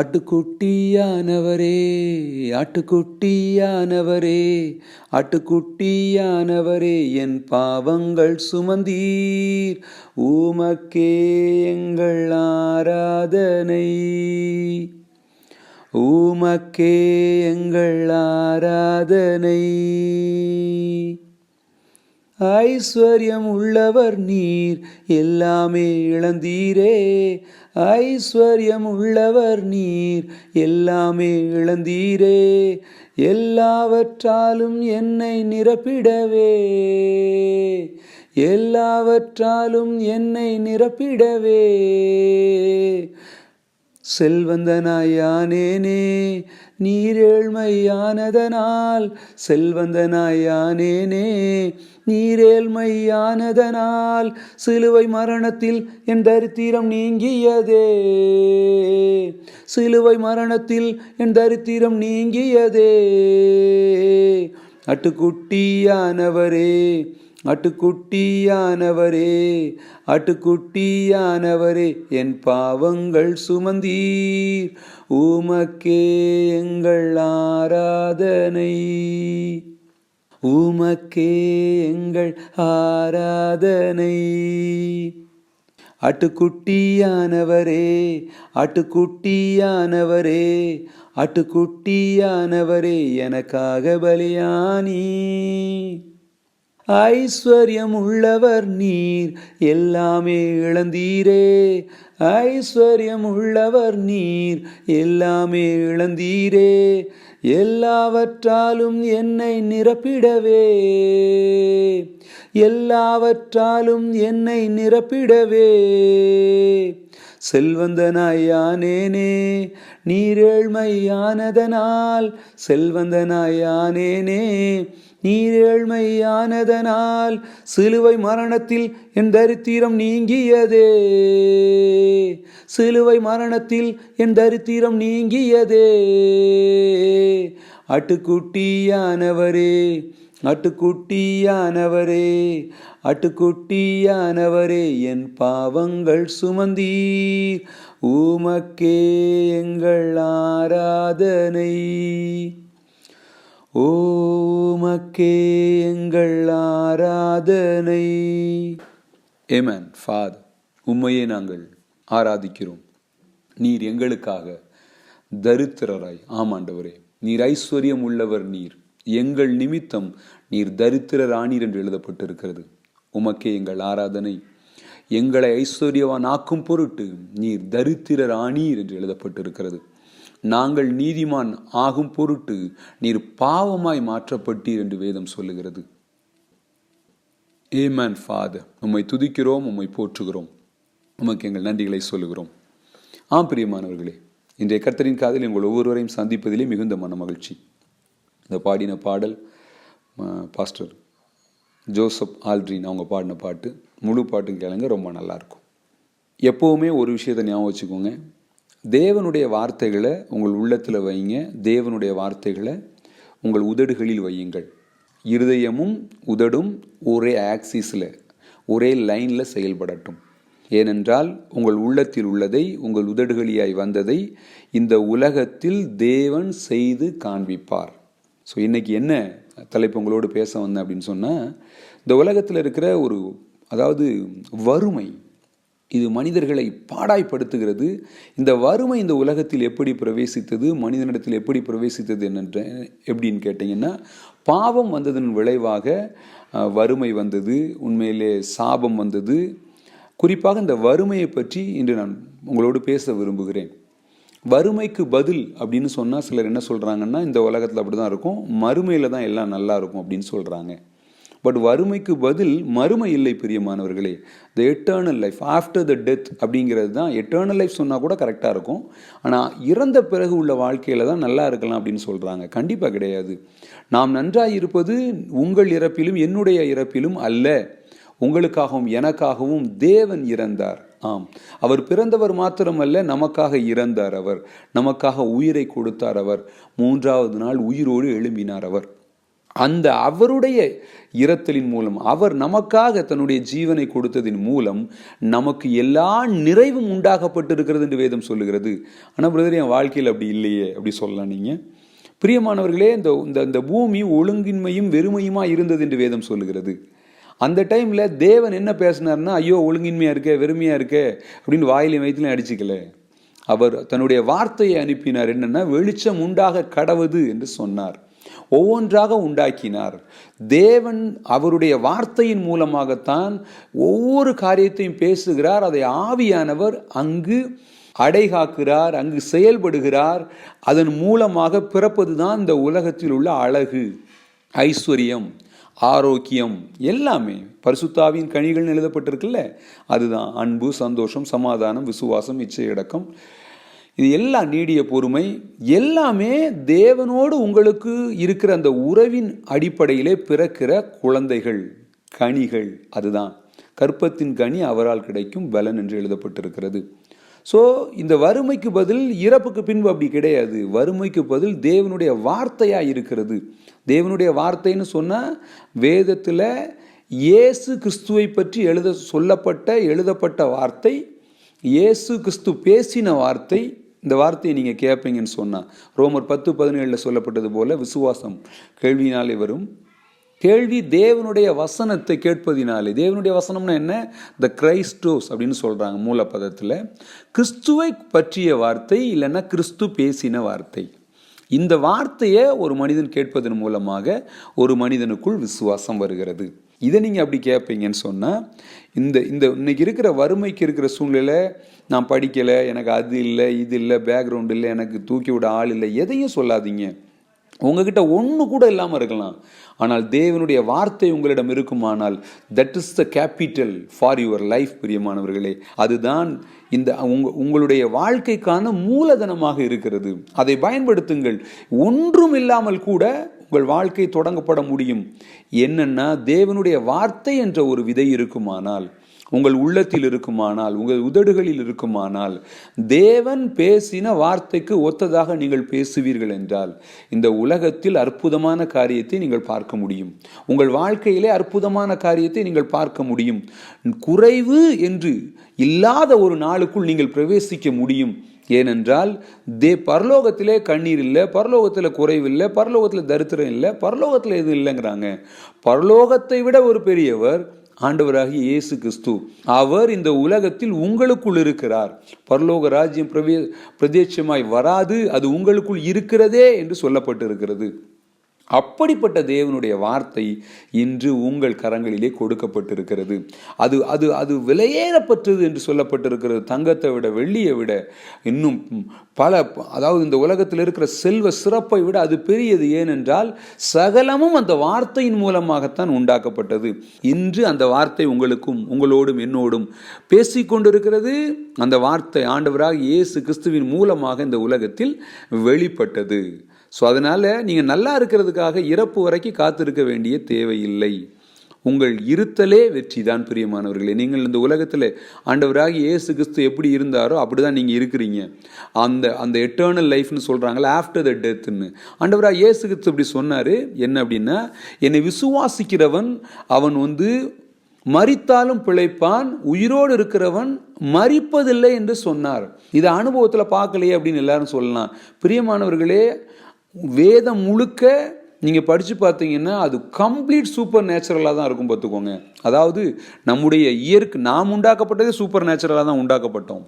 ஆட்டுக்குட்டியானவரே ஆட்டுக்குட்டியானவரே ஆட்டுக்குட்டியானவரே என் பாவங்கள் சுமந்தீர் ஊமக்கே எங்கள் ஆராதனை. ஊமக்கே எங்கள் ஆராதனை. ஐஸ்வர்யம் உள்ளவர் நீர். எல்லாமே இழந்தீரே. ஐஸ்வர்யம் உள்ளவர் நீர். எல்லாமே இழந்தீரே. எல்லாவற்றாலும் என்னை நிரப்பிடவே. எல்லாவற்றாலும் என்னை நிரப்பிடவே. செல்வந்தனாயானேனே நீரேழ்மையானதனால். செல்வந்தனாயானேனே நீரேழ்மையானதனால் சிலுவை மரணத்தில் என் தரித்திரம் நீங்கியதே. சிலுவை மரணத்தில் என் தரித்திரம் நீங்கியதே. அட்டுக்குட்டியானவரே அட்டுக்குட்டியானவரே அட்டுக்குட்டியானவரே என் பாவங்கள் சுமந்தீர். உமக்கே எங்கள் ஆராதனை. உமக்கே எங்கள் ஆராதனை. அட்டுக்குட்டியானவரே அட்டுக்குட்டியானவரே அட்டுக்குட்டியானவரே எனக்காக பலியானி. ஐஸ்வர்யம் உள்ளவர் நீர் எல்லாமே இழந்தீரே. ஐஸ்வர்யம் உள்ளவர் நீர் எல்லாமே இழந்தீரே. எல்லாவற்றாலும் என்னை நிரப்பிடவே. எல்லாவற்றாலும் என்னை நிரப்பிடவே. செல்வந்தனாயானேனே நீரேழ்மையானதனால். செல்வந்தனாயானேனே நீரேழ்மையானதனால். சிலுவை மரணத்தில் என் தரித்திரம் நீங்கியதே. சிலுவை மரணத்தில் என் தரித்திரம் நீங்கியதே. அட்டுக்குட்டியானவரே அட்டுக்குட்டியானவரே அட்டுக்குட்டியானவரே என் பாவங்கள் சுமந்தீர். ஊமக்கே எங்கள் ஆராதனை. ஓமக்கே எங்கள் ஆராதனை. ஏமன் ஃபாதர் உம்மையே நாங்கள் ஆராதிக்கிறோம். நீர் எங்களுக்காக தரித்திரராய். ஆமாண்டவரே நீர் ஐஸ்வர்யம் உள்ளவர் நீர். எங்கள் நிமித்தம் நீர் தரித்திர ராணி என்று எழுதப்பட்டிருக்கிறது. உமக்கே எங்கள் ஆராதனை. எங்களை ஐஸ்வர்யவான் ஆக்கும் பொருட்டு நீர் தரித்திரர் ராணி என்று எழுதப்பட்டிருக்கிறது. நாங்கள் நீதிமான் ஆகும் பொருட்டு நீர் பாவமாய் மாற்றப்பட்டீர் என்று வேதம் சொல்லுகிறது. ஏமேன் ஃபாதர் உம்மை துதிக்கிறோம் உம்மை போற்றுகிறோம். உமக்கு எங்கள் நன்றிகளை சொல்லுகிறோம். ஆம் பிரியமானவர்களே இன்றைய கர்த்தரின் காதில் எங்கள் ஒவ்வொருவரையும் சந்திப்பதிலே மிகுந்த மன மகிழ்ச்சி இந்த பாடின பாடல் பாஸ்டர் ஜோசப் ஆல்ட்ரின் அவங்க பாடின பாட்டு முழு பாட்டும் கேளுங்க ரொம்ப நல்லாயிருக்கும். எப்போவுமே ஒரு விஷயத்தை ஞாபகம் வச்சுக்கோங்க. தேவனுடைய வார்த்தைகளை உங்கள் உள்ளத்தில் வைங்க. தேவனுடைய வார்த்தைகளை உங்கள் உதடுகளில் வையுங்கள். இருதயமும் உதடும் ஒரே ஆக்சிஸில் ஒரே லைனில் செயல்படட்டும். ஏனென்றால் உங்கள் உள்ளத்தில் உள்ளதை உங்கள் உதடுகளியாய் வந்ததை இந்த உலகத்தில் தேவன் செய்து காண்பிப்பார். ஸோ இன்றைக்கி என்ன தலைப்பு உங்களோடு பேச வந்தேன் அப்படின்னு சொன்னால் இந்த உலகத்தில் இருக்கிற ஒரு அதாவது வறுமை இது மனிதர்களை பாடாய்ப்படுத்துகிறது. இந்த வறுமை இந்த உலகத்தில் எப்படி பிரவேசித்தது மனிதனிடத்தில் எப்படி பிரவேசித்தது என்னென்ற எப்படின்னு கேட்டிங்கன்னா பாவம் வந்ததன் விளைவாக வறுமை வந்தது உண்மையிலே சாபம் வந்தது. குறிப்பாக இந்த வறுமையை பற்றி இன்று நான் உங்களோடு பேச விரும்புகிறேன். வறுமைக்கு பதில் அப்படின்னு சொன்னால் சிலர் என்ன சொல்கிறாங்கன்னா இந்த உலகத்தில் அப்படி தான் இருக்கும். மறுமையில் தான் எல்லாம் நல்லா இருக்கும் அப்படின்னு சொல்கிறாங்க பட் வறுமைக்கு பதில் மறுமை இல்லை பிரியமானவர்களே. The eternal life after the death அப்படிங்கிறது தான் எட்டர்னல் லைஃப் சொன்னால் கூட கரெக்டாக இருக்கும். ஆனால் இறந்த பிறகு உள்ள வாழ்க்கையில் தான் நல்லா இருக்கலாம் அப்படின்னு சொல்கிறாங்க கண்டிப்பாக கிடையாது. நாம் நன்றாக இருப்பது உங்கள் இறப்பிலும் என்னுடைய இறப்பிலும் அல்ல. உங்களுக்காகவும் எனக்காகவும் தேவன் இறந்தார். ஆம். அவர் பிறந்தவர் மாத்திரமல்ல நமக்காக இறந்தார் அவர். நமக்காக உயிரை கொடுத்தார் அவர். மூன்றாவது நாள் உயிரோடு எழும்பினார் அவர். அந்த அவருடைய இரத்தலின் மூலம் அவர் நமக்காக தன்னுடைய ஜீவனை கொடுத்ததின் மூலம் நமக்கு எல்லா நிறைவும் உண்டாகப்பட்டிருக்கிறது என்று வேதம் சொல்லுகிறது. ஆனால் பிரதர் என் வாழ்க்கையில் அப்படி இல்லையே அப்படி சொல்லலாம் நீங்கள் பிரியமானவர்களே இந்த இந்த இந்த பூமி ஒழுங்கின்மையும் வெறுமையுமா இருந்தது என்று வேதம் சொல்லுகிறது. அந்த டைமில் தேவன் என்ன பேசினார்னா ஐயோ ஒழுங்கின்மையாக இருக்கே வெறுமையாக இருக்கே அப்படின்னு வாயிலையும் வயிற்றுலையும் அடிச்சிக்கல. அவர் தன்னுடைய வார்த்தையை அனுப்பினார். என்னென்னா வெளிச்சம் உண்டாக கடவுது என்று சொன்னார். ஒவ்வொன்றாக உண்டாக்கினார். தேவன் அவருடைய வார்த்தையின் மூலமாகத்தான் ஒவ்வொரு காரியத்தையும் பேசுகிறார். அதை ஆவியானவர் அங்கு அடைகாக்கிறார் அங்கு செயல்படுகிறார். அதன் மூலமாக பிறப்பதுதான் இந்த உலகத்தில் உள்ள அழகு ஐஸ்வர்யம். ஆரோக்கியம் எல்லாமே பரிசுத்தாவின் கனிகள் எழுதப்பட்டிருக்குல்ல? அதுதான் அன்பு சந்தோஷம் சமாதானம் விசுவாசம் இச்சையடக்கம். இது எல்லாம் நீடிய பொறுமை. எல்லாமே தேவனோடு உங்களுக்கு இருக்கிற அந்த உறவின் அடிப்படையிலே பிறக்கிற குழந்தைகள் கனிகள் அதுதான். கற்பத்தின் கனி அவரால் கிடைக்கும் பலன் என்று எழுதப்பட்டிருக்கிறது. ஸோ இந்த வறுமைக்கு பதில் இறப்புக்கு பின்பு அப்படி கிடையாது. வறுமைக்கு பதில் தேவனுடைய வார்த்தையாக இருக்கிறது. தேவனுடைய வார்த்தைன்னு சொன்னால் வேதத்தில் இயேசு கிறிஸ்துவை பற்றி எழுத சொல்லப்பட்ட எழுதப்பட்ட வார்த்தை இயேசு கிறிஸ்து பேசின வார்த்தை இந்த வார்த்தையை நீங்கள் கேட்பீங்கன்னு சொன்னால் ரோமர் பத்து பதினேழில் சொல்லப்பட்டது போல் விசுவாசம் கேள்வினாலே வரும். கேள்வி தேவனுடைய வசனத்தை கேட்பதினாலே தேவனுடைய வசனம்னா என்ன? த கிரைஸ்டோஸ் அப்படின்னு சொல்கிறாங்க மூலப்பதத்தில். கிறிஸ்துவை பற்றிய வார்த்தை இல்லைன்னா கிறிஸ்து பேசின வார்த்தை. இந்த வார்த்தையை ஒரு மனிதன் கேட்பதன் மூலமாக ஒரு மனிதனுக்குள் விசுவாசம் வருகிறது. இதை நீங்கள் அப்படி கேட்பீங்கன்னு சொன்னால் இந்த இந்த இன்னைக்கு இருக்கிற வறுமைக்கு இருக்கிற சூழ்நிலை நான் படிக்கலை எனக்கு அது இல்லை இது இல்லை பேக்ரவுண்ட் இல்லை எனக்கு தூக்கி விட ஆள் இல்லை எதையும் சொல்லாதீங்க. உங்ககிட்ட ஒன்று கூட இல்லாமல் இருக்கலாம். ஆனால் தேவனுடைய வார்த்தை உங்களிடம் இருக்குமானால் that is the capital for your life பிரியமானவர்களே. அதுதான் இந்த உங்க உங்களுடைய வாழ்க்கைக்கான மூலதனமாக இருக்கிறது. அதை பயன்படுத்துங்கள். ஒன்றும் இல்லாமல் கூட உங்கள் வாழ்க்கை தொடங்கப்பட முடியும். என்னென்னா தேவனுடைய வார்த்தை என்ற ஒரு விதை இருக்குமானால் உங்கள் உள்ளத்தில் இருக்குமானால் உங்கள் உதடுகளில் இருக்குமானால் தேவன் பேசின வார்த்தைக்கு ஒத்ததாக நீங்கள் பேசுவீர்கள் என்றால் இந்த உலகத்தில் அற்புதமான காரியத்தை நீங்கள் பார்க்க முடியும். உங்கள் வாழ்க்கையிலே அற்புதமான காரியத்தை நீங்கள் பார்க்க முடியும். குறைவு என்று இல்லாத ஒரு நாளுக்குள் நீங்கள் பிரவேசிக்க முடியும். ஏனென்றால் தே பரலோகத்திலே கண்ணீர் இல்லை பரலோகத்தில் குறைவில்லை பரலோகத்தில் தரித்திரம் இல்லை பரலோகத்தில் எதுவும் இல்லைங்கிறாங்க. பரலோகத்தை விட ஒரு பெரியவர் ஆண்டவராகிய இயேசு கிறிஸ்து. அவர் இந்த உலகத்தில் உங்களுக்குள் இருக்கிறார். பரலோக ராஜ்யம் பிரவே பிரதேசமாய் வராது அது உங்களுக்குள் இருக்கிறதே என்று சொல்லப்பட்டிருக்கிறது. அப்படிப்பட்ட தேவனுடைய வார்த்தை இன்று உங்கள் கரங்களிலே கொடுக்கப்பட்டிருக்கிறது. அது அது அது விலையேறப்பட்டது என்று சொல்லப்பட்டிருக்கிறது. தங்கத்தை விட வெள்ளியை விட இன்னும் பல அதாவது இந்த உலகத்தில் இருக்கிற செல்வ சிறப்பை விட அது பெரியது. ஏனென்றால் சகலமும் அந்த வார்த்தையின் மூலமாகத்தான் உண்டாக்கப்பட்டது. இன்று அந்த வார்த்தை உங்களுக்கும் உங்களோடும் என்னோடும் பேசிக்கொண்டிருக்கிறது. அந்த வார்த்தை ஆண்டவராக இயேசு கிறிஸ்துவின் மூலமாக இந்த உலகத்தில் வெளிப்பட்டது. ஸோ அதனால் நீங்கள் நல்லா இருக்கிறதுக்காக இறப்பு வரைக்கும் காத்திருக்க வேண்டிய தேவையில்லை. உங்கள் இருத்தலே வெற்றி தான் பிரியமானவர்களே. நீங்கள் இந்த உலகத்தில் ஆண்டவராக இயேசு கிறிஸ்து எப்படி இருந்தாரோ அப்படி தான் நீங்கள் இருக்கிறீங்க. அந்த அந்த எட்டர்னல் லைஃப்னு சொல்கிறாங்களே ஆஃப்டர் த டெத்துன்னு ஆண்டவராக இயேசு கிறிஸ்து இப்படி சொன்னார் என்ன அப்படின்னா என்னை விசுவாசிக்கிறவன் அவன் வந்து மறித்தாலும் பிழைப்பான் உயிரோடு இருக்கிறவன் மறிப்பதில்லை என்று சொன்னார். இதை அனுபவத்தில் பார்க்கலையே அப்படின்னு எல்லாரும் சொல்லலாம். பிரியமானவர்களே வேதம் முழுக்க நீங்கள் படித்து பார்த்தீங்கன்னா அது கம்ப்ளீட் சூப்பர் நேச்சுரலாக தான் இருக்கும் பார்த்துக்கோங்க. அதாவது நம்முடைய இயற்கை நாம் உண்டாக்கப்பட்டதே சூப்பர் நேச்சுரலாக தான் உண்டாக்கப்பட்டோம்.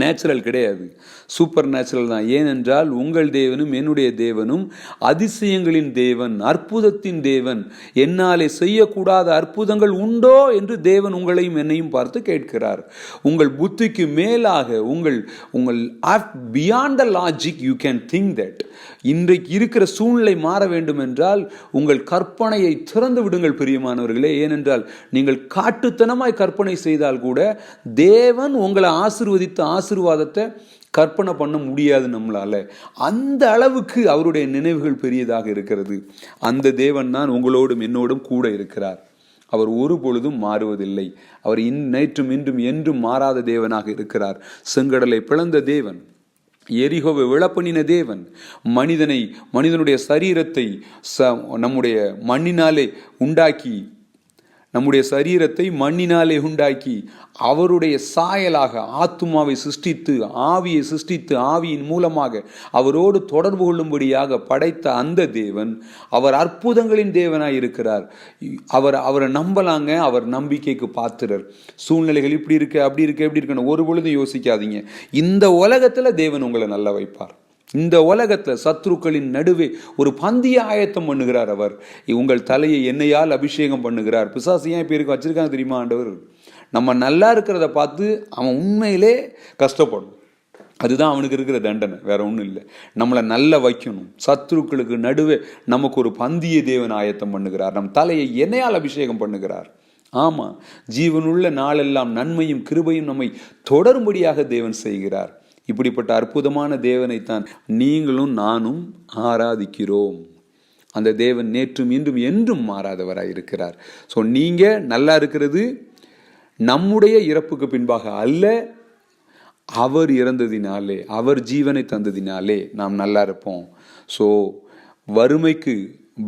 நேச்சுரல் கிடையாது. சூப்பர் நேச்சுரல் தான். ஏனென்றால் உங்கள் தேவனும் என்னுடைய தேவனும் அதிசயங்களின் தேவன் அற்புதத்தின் தேவன். என்னாலே செய்யக்கூடாத அற்புதங்கள் உண்டோ என்று தேவன் உங்களையும் என்னையும் பார்த்து கேட்கிறார். உங்கள் புத்திக்கு மேலாக உங்கள் உங்கள் beyond the logic you can think that இன்றைக்கு இருக்கிற சூழ்நிலை மாற வேண்டும் என்றால் உங்கள் கற்பனையை திறந்து விடுங்கள் பிரியமானவர்களே. ஏனென்றால் நீங்கள் காட்டுத்தனமாய் கற்பனை செய்தால் கூட தேவன் உங்களை ஆசிர்வதித்து ஆசிர்வாதத்தை கற்பனை பண்ண முடியாது நம்மளால். அந்த அளவுக்கு அவருடைய நினைவுகள் பெரியதாக இருக்கிறது. அந்த தேவன் தான் உங்களோடும் என்னோடும் கூட இருக்கிறார். அவர் ஒரு பொழுதும் மாறுவதில்லை. அவர் இன் நேற்றும் இன்றும் என்றும் மாறாத தேவனாக இருக்கிறார். செங்கடலை பிளந்த தேவன் எரிகோவை விழப்பண்ணின தேவன் மனிதனை மனிதனுடைய சரீரத்தை ச நம்முடைய மண்ணினாலே உண்டாக்கி நம்முடைய சரீரத்தை மண்ணினாலே உண்டாக்கி அவருடைய சாயலாக ஆத்துமாவை சிருஷ்டித்து ஆவியை சிருஷ்டித்து ஆவியின் மூலமாக அவரோடு தொடர்பு கொள்ளும்படியாக படைத்த அந்த தேவன் அவர் அற்புதங்களின் தேவனாய் இருக்கிறார். அவர் அவரை நம்பலாங்க அவர் நம்பிக்கைக்கு பாத்திரர். சூழ்நிலைகள் இப்படி இருக்கு அப்படி இருக்கு எப்படி இருக்குன்னு ஒரு பொழுதும் யோசிக்காதீங்க. இந்த உலகத்தில் தேவன் உங்களை நல்லா வைப்பார். இந்த உலகத்தில் சத்ருக்களின் நடுவே ஒரு பந்திய ஆயத்தம் பண்ணுகிறார் அவர். உங்கள் தலையை என்னையால் அபிஷேகம் பண்ணுகிறார். பிசாசு ஏன் பேருக்கு வச்சுருக்காங்க தெரியுமா ஆண்டவர்? நம்ம நல்லா இருக்கிறத பார்த்து அவன் உண்மையிலே கஷ்டப்படும். அதுதான் அவனுக்கு இருக்கிற தண்டனை. வேற ஒன்றும் இல்லை. நம்மளை நல்லா வைக்கணும். சத்ருக்களுக்கு நடுவே நமக்கு ஒரு பந்திய தேவன் ஆயத்தம் பண்ணுகிறார். நம் தலையை என்னையால் அபிஷேகம் பண்ணுகிறார். ஆமாம் ஜீவனுள்ள நாளெல்லாம் நன்மையும் கிருபையும் நம்மை தொடரும்படியாக தேவன் செய்கிறார். இப்படிப்பட்ட அற்புதமான தேவனைத்தான் நீங்களும் நானும் ஆராதிக்கிறோம். அந்த தேவன் நேற்றும் இன்றும் என்றும் மாறாதவராக இருக்கிறார் ஸோ நீங்கள் நல்லா இருக்கிறது நம்முடைய இறப்புக்கு பின்பாக அல்ல அவர் இறந்ததினாலே அவர் ஜீவனை தந்ததினாலே நாம் நல்லா இருப்போம். ஸோ வறுமைக்கு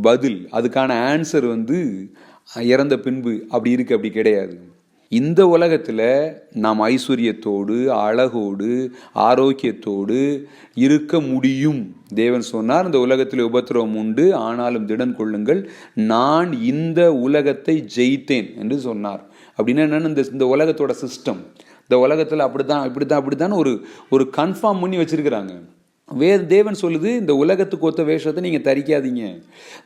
பதில் அதுக்கான ஆன்சர் வந்து இறந்த பின்பு அப்படி இருக்கு அப்படி கிடையாது. இந்த உலகத்தில் நாம் ஐஸ்வர்யத்தோடு அழகோடு ஆரோக்கியத்தோடு இருக்க முடியும். தேவன் சொன்னார் இந்த உலகத்தில் உபத்திரவம் உண்டு ஆனாலும் திடன் கொள்ளுங்கள். நான் இந்த உலகத்தை ஜெயித்தேன் என்று சொன்னார். அப்படின்னா என்னென்னு இந்த இந்த உலகத்தோட சிஸ்டம் இந்த உலகத்தில் அப்படித்தான் இப்படித்தான் அப்படித்தான் ஒரு ஒரு கன்ஃபார்ம் பண்ணி வச்சுருக்கிறாங்க. வே தேவன் சொல்லுது இந்த உலகத்துக்கு ஒத்த வேஷத்தை நீங்கள் தரிக்காதீங்க.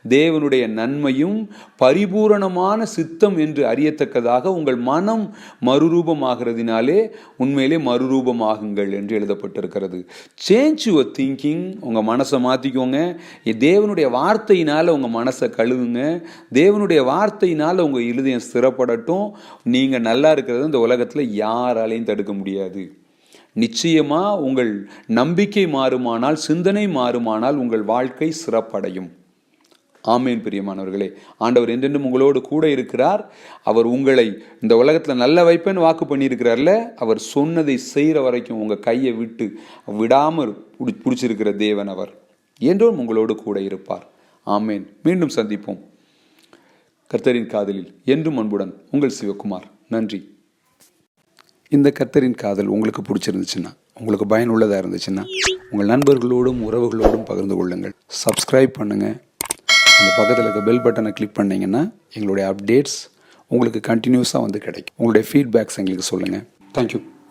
தேவனுடைய நன்மையும் பரிபூரணமான சித்தம் என்று அறியத்தக்கதாக உங்கள் மனம் மறுரூபமாகிறதுனாலே உண்மையிலே மறுரூபமாகுங்கள் என்று எழுதப்பட்டிருக்கிறது. சேஞ்ச் யுவர் திங்கிங் உங்கள் மனசை மாற்றிக்கோங்க தேவனுடைய வார்த்தையினால் உங்கள் மனசை கழுவுங்க. தேவனுடைய வார்த்தையினால் உங்கள் இருதயம் ஸ்திரப்படட்டும். நீங்கள் நல்லா இருக்கிறது இந்த உலகத்தில் யாராலையும் தடுக்க முடியாது. நிச்சயமா உங்கள் நம்பிக்கை மாறுமானால் சிந்தனை மாறுமானால் உங்கள் வாழ்க்கை சிறப்படையும். ஆமேன் பிரியமானவர்களே. ஆண்டவர் என்றென்றும் உங்களோடு கூட இருக்கிறார். அவர் உங்களை இந்த உலகத்தில் நல்ல வைப்பேன்னு வாக்கு பண்ணியிருக்கிறார்ல. அவர் சொன்னதை செய்கிற வரைக்கும் உங்கள் கையை விட்டு விடாமல் பிடி பிடிச்சிருக்கிற தேவன் அவர். என்றும் உங்களோடு கூட இருப்பார். ஆமேன். மீண்டும் சந்திப்போம். கர்த்தரின் காதலில். என்றும் அன்புடன். உங்கள் சிவகுமார். நன்றி. இந்த கர்த்தரின் காதல் உங்களுக்கு பிடிச்சிருந்துச்சுன்னா உங்களுக்கு பயனுள்ளதாக இருந்துச்சுன்னா உங்கள் நண்பர்களோடும் உறவுகளோடும் பகிர்ந்து கொள்ளுங்கள். சப்ஸ்கிரைப் பண்ணுங்கள் அந்த பக்கத்தில் இருக்க பெல் பட்டனை கிளிக் பண்ணிங்கன்னா எங்களுடைய அப்டேட்ஸ் உங்களுக்கு கண்டினியூஸாக வந்து கிடைக்கும். உங்களுடைய ஃபீட்பேக்ஸ் எங்களுக்கு சொல்லுங்கள் தேங்க்யூ